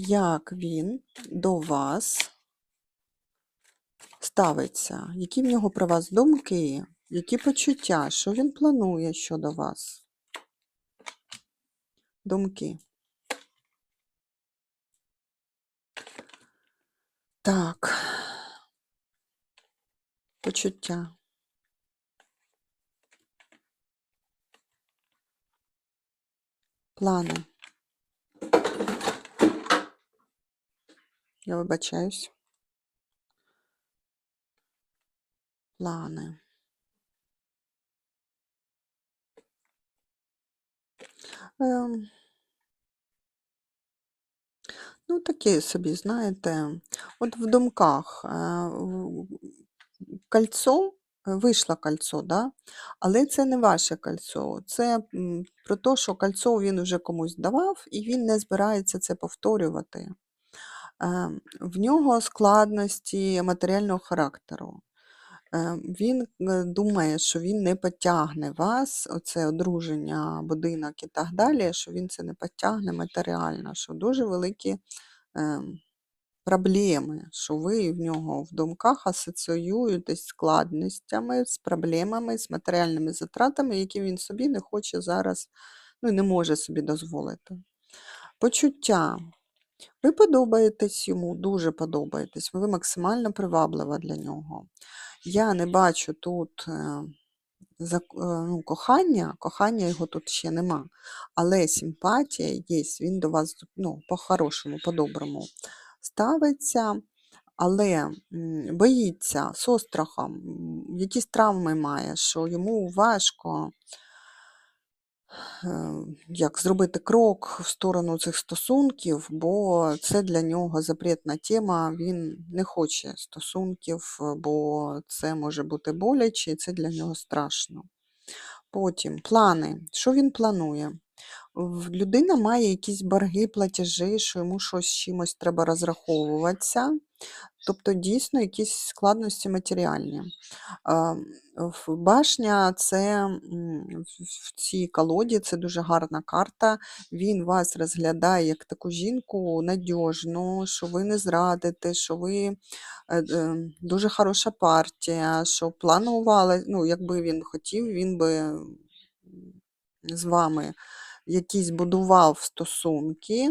як він до вас ставиться, які в нього про вас думки, які почуття, що він планує щодо вас. Думки. Так. Почуття. Плани. Я вибачаюсь. Плани. Ем. Ну, такі собі, знаєте, от в думках е, кольцо, е, вийшло кольцо, да? але це не ваше кольцо. Це про те, що кольцо він вже комусь давав, і він не збирається це повторювати. Ем, В нього складності матеріального характеру. Е, Він е, думає, що він не потягне вас, оце одруження, будинок і так далі, що він це не потягне матеріально, що дуже великі ем, проблеми, що ви в нього в думках асоціюєтесь з складностями, з проблемами, з матеріальними затратами, які він собі не хоче зараз, ну не може собі дозволити. Почуття. Ви подобаєтесь йому, дуже подобаєтесь, ви максимально приваблива для нього. Я не бачу тут е, е, ну, кохання, кохання його тут ще нема, але симпатія є, він до вас ну, по-хорошому, по-доброму ставиться, але боїться з острахом, якісь травми має, що йому важко як зробити крок в сторону цих стосунків, бо це для нього запретна тема, він не хоче стосунків, бо це може бути боляче, і це для нього страшно. Потім плани. Що він планує? Людина має якісь борги, платежі, що йому щось чимось треба розраховуватися. Тобто дійсно якісь складності матеріальні. Башня це в цій колоді це дуже гарна карта. Він вас розглядає як таку жінку надіжну, що ви не зрадите, що ви е, е, дуже хороша партія, що планували, ну, якби він хотів, він би з вами якісь будував стосунки.